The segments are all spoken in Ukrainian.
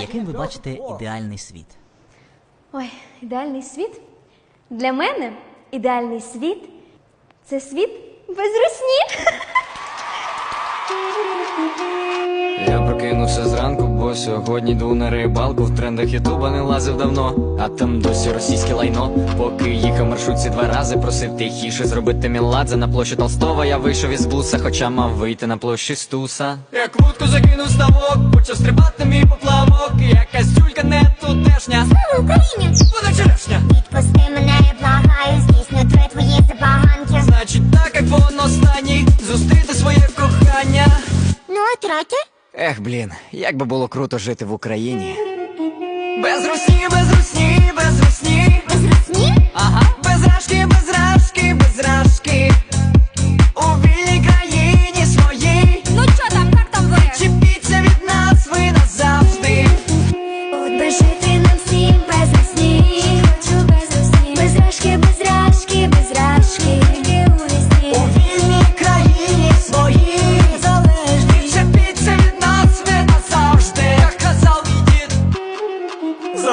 Яким ви бачите ідеальний світ? Ой, ідеальний світ? Для мене ідеальний світ це світ без русні. Я прокинувся зранку, бо сьогодні йду на рибалку В трендах ютуба не лазив давно, а там досі російське лайно. Поки їхав маршрутці два рази, просив тихіше зробити міладзе на площі Толстого. Я вийшов із буса, хоча мав вийти на площі Стуса. Як вудку закинув ставок, почав стрибати мій поплавок. Якась тюлька не тутешня. Слава Україні! Вона черешня. Відпусти мене, я благаю, здійсню три твої забаганки. Значить, так як вон останній, зустріти своє кохання. Ну, а третє? Ех, блін, як би було круто жити в Україні. Без русні, без русні.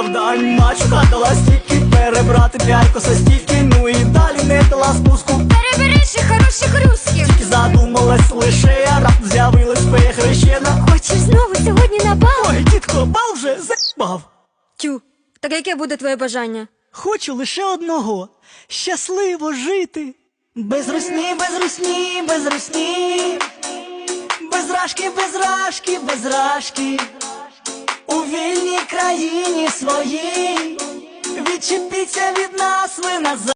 Завдань мачуха дала стільки перебрати п'ять косостійки, ну і далі не дала спуску. Перебери ще хороших русських. Тільки задумалась лише, а раптом з'явилась перехрещена. Хочеш знову сьогодні на бал? Ой, дідко, бал вже заїбав. Тю, так яке буде твоє бажання? Хочу лише одного щасливо жити. Без русні, без русні, без русні. Без рашки, без рашки, без рашки. Країні своїй. Відчепіться від нас, ви назад.